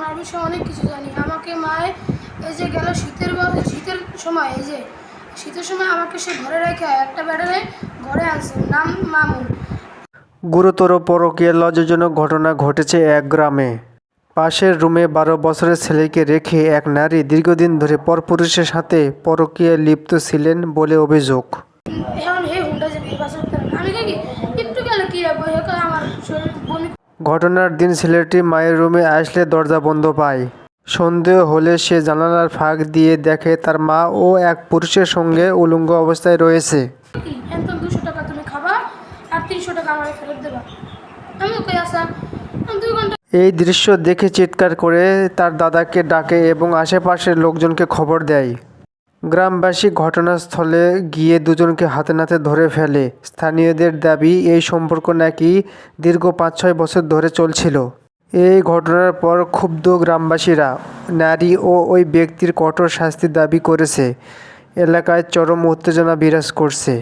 মার বিষয়ে অনেক কিছু জানি। আমাকে মায়ে এই যে গেল শীতের শীতের সময় এই যে শীতের সময় আমাকে সে ঘরে রেখে একটা ব্যাটারে ঘরে আনছে নাম মামুন। গুরুতর পরকীয় লজ্জাজনক ঘটনা ঘটেছে এক গ্রামে। পাশের রুমে বারো বছরের ছেলেকে রেখে এক নারী দীর্ঘদিন ধরে পরপুরুষের সাথে পরকীয়ায় লিপ্ত ছিলেন বলে অভিযোগ। এখন হে হুন্ডা বাসের আমি কি? একটু গেলে কি রাখব হে করে আমার শরীর বমি ঘটনার দিন ছেলেটি মায়ের রুমে আসলে দরজা বন্ধ পায়। সন্দেহ হলে সে জানালার ফাঁক দিয়ে দেখে তার মা ও এক পুরুষের সঙ্গে উলঙ্গ অবস্থায় রয়েছে। দুশো টাকা তুমি খাবা আর তিনশো টাকা আমার ফেরত দেবা। আমি ওকে আসা দুই ঘণ্টা এই দৃশ্য দেখে চিৎকার করে তার দাদাকে ডাকে এবং আশেপাশের লোকজনকে খবর দেয়। গ্রামবাসী ঘটনাস্থলে গিয়ে দুজনকে হাতে নাতে ধরে ফেলে। স্থানীয়দের দাবি, এই সম্পর্ক নাকি দীর্ঘ পাঁচ ছয় বছর ধরে চলছিল। এই ঘটনার পর ক্ষুব্ধ গ্রামবাসীরা নারী ও ওই ব্যক্তির কঠোর শাস্তি দাবি করেছে। এলাকায় চরম উত্তেজনা বিরাজ করছে।